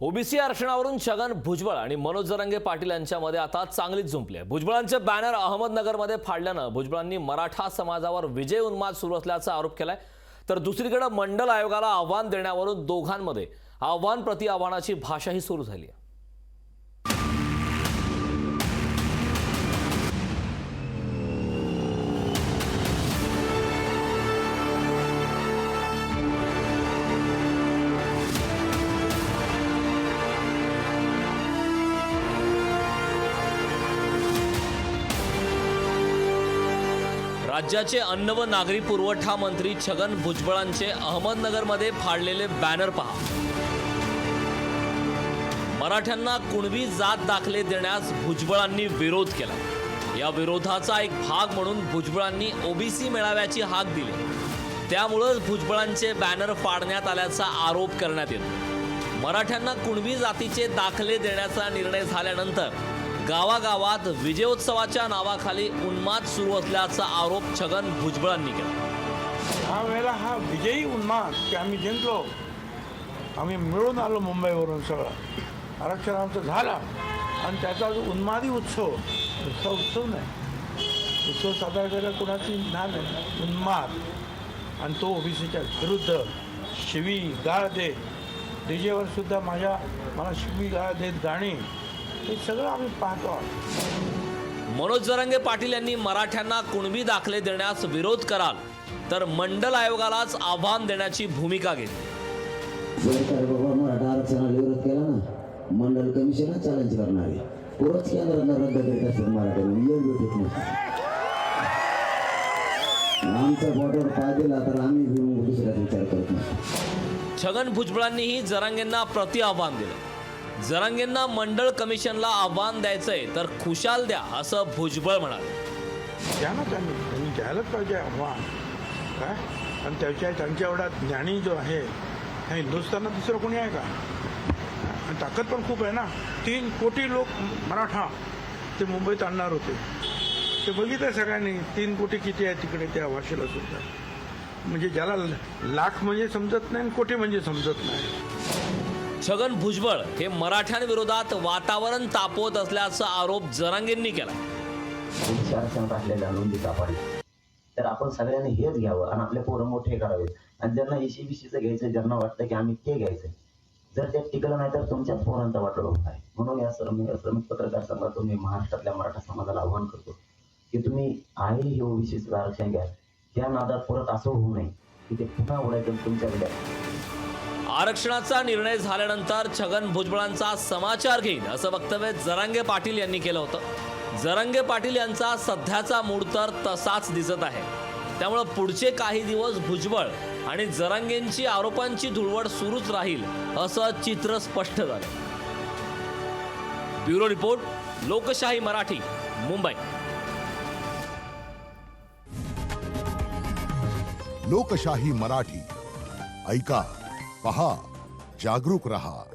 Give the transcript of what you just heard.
OBC आरक्षणावरून छगन भुजबळ आणि मनोज जरांगे पाटील यांच्यामध्ये आता चांगलीच झुंपली आहे. भुजबळांचे बॅनर अहमदनगरमध्ये फाडल्यानं भुजबळांनी मराठा समाजावर विजय उन्माद सुरू असल्याचा आरोप केलाय. तर दुसरीकडे मंडल आयोगाला आव्हान देण्यावरून दोघांमध्ये आव्हान प्रति आव्हानाची भाषाही सुरू झाली आहे. राज्याचे अन्न व नागरी पुरवठा मंत्री छगन भुजबळांचे अहमदनगरमध्ये फाडलेले बॅनर पहा. मराठ्यांना कुणबी जात दाखले देण्यास भुजबळांनी विरोध केला. या विरोधाचा एक भाग म्हणून भुजबळांनी ओबीसी मेळाव्याची हाक दिली. त्यामुळंच भुजबळांचे बॅनर फाडण्यात आल्याचा आरोप करण्यात येतो. मराठ्यांना कुणबी जातीचे दाखले देण्याचा निर्णय झाल्यानंतर गावागावात विजयोत्सवाच्या नावाखाली उन्माद सुरू असल्याचा आरोप छगन भुजबळांनी केला. हा वेळेला हा विजयी उन्माद की आम्ही जिंकलो. आम्ही मिळून आलो मुंबईवरून सगळं. आरक्षण आमचं झालं. आणि त्याचा जो उन्मादी उत्सव उत्सव उत्सव नाही. उत्सव साजरा करायला कुणाची ना नाही. उन्माद. आणि तो ओबीसीच्या विरुद्ध शिवी गाळ देत. डीजेवर सुद्धा माझ्या मला शिवी गाळ देत गाणी हे सगळं आम्ही पाहतो. आहोत मनोज जरांगे पाटील यांनी मराठ्यांना कुणबी दाखले देण्यास विरोध कराल तर मंडल आयोगालाच आव्हान देण्याची भूमिका घेतली. जर का बाबा मराठा आरक्षणाला विरोध केला ना मंडल कमिशन चॅलेंज करणार. आहे कोणच केंद्राला रद्द करीत असेल मराठ्याने योग्य ठीक नाही. आमच्या बोटावर पाय दिला तर आम्ही बी मग दुसऱ्याचा विचार करत नाही. छगन भुजबळांनीही जरांगेंना प्रति आव्हान दिलं. जरांगेंना मंडळ कमिशनला आव्हान द्यायचंय तर खुशाल द्या असं भुजबळ म्हणाले. द्या ना त्यांनी त्यांनी द्यायलाच पाहिजे आव्हान. काय? आणि त्याच्या त्यांच्या एवढा ज्ञानी जो आहे ह्या हिंदुस्थानात दुसरं कोणी आहे का? आणि ताकद पण खूप आहे ना. तीन कोटी लोक मराठा ते मुंबईत आणणार होते. ते बघितलं सगळ्यांनी तीन कोटी किती आहे तिकडे त्या भाषेला सुद्धा. म्हणजे ज्याला लाख म्हणजे समजत नाही आणि कोटी म्हणजे समजत नाही. छगन भुजबळ हे मराठ्यांविरोधात वातावरण तापवत असल्याचा आरोप जरांगेंनी केला. आरक्षण तर आपण सगळ्यांनी हेच घ्यावं आणि आपले पोरं मोठे करावेत. आणि ज्यांना एसी बीसीचं घ्यायचं ज्यांना वाटतं की आम्ही ते घ्यायचं जर ते टिकलं नाही तर तुमच्याच पोरांचा वाटोळ होत आहे. म्हणून या श्रमिक श्रमिक पत्रकार संघातून मी महाराष्ट्रातल्या मराठा समाजाला आव्हान करतो की तुम्ही आहे हे ओबीसीचं आरक्षण घ्या. त्या नादात परत असं होऊ नये की ते पुन्हा उडायचं तुमच्याकडे आरक्षणाचा निर्णय झाल्यानंतर छगन भुजबळांचा समाचार घेईन असं वक्तव्य जरांगे पाटील यांनी केलं होतं. जरांगे पाटील यांचा सध्याचा मूड तर तसाच दिसत आहे. त्यामुळं पुढचे काही दिवस भुजबळ आणि जरांगेंची आरोपांची धुळवड सुरूच राहील असं चित्र स्पष्ट झालं. ब्युरो रिपोर्ट लोकशाही मराठी मुंबई. लोकशाही मराठी ऐका. पहा जागरूक रहा.